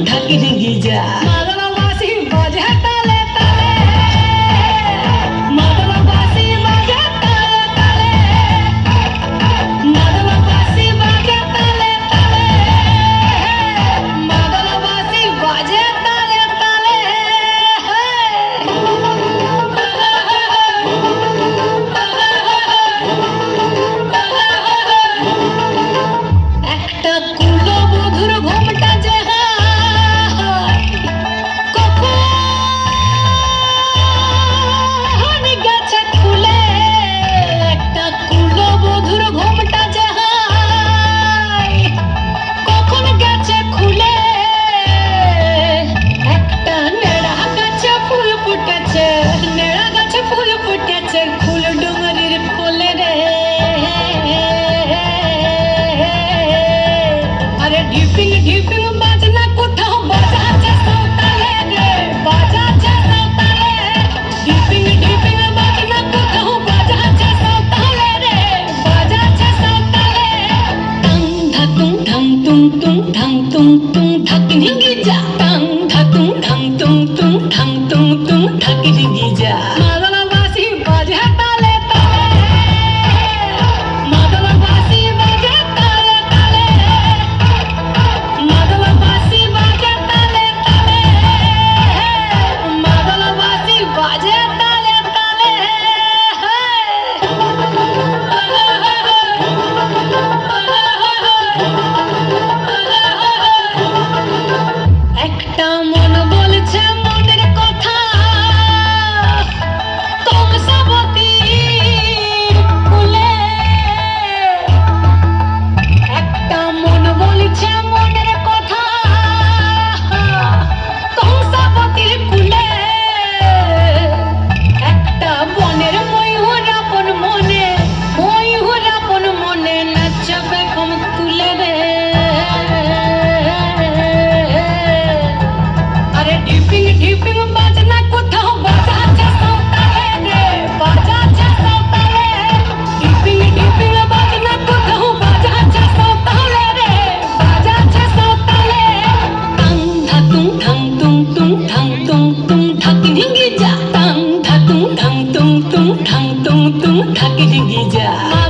ঢাকি ডিঙ্গি যা ফুটেছে, নেড়া গাছে ফুল ফুটেছে, ফুল ডুমরির ফুলে রে। আরে ঢিপিং ঢিপিং বাজনা কোথাও বাজাচ্ছে সাঁওতালে রে, বাজাচ্ছে সাঁওতালে ঢিপিং ঢিপিং বাজনা কোথাও বাজাচ্ছে সাঁওতালে রে, বাজাচ্ছে সাঁওতালে টং ধা তুং ঢং তুং তুং ঢং তুং তুং ঢাকিনি গিজা তুং যা tinggi jah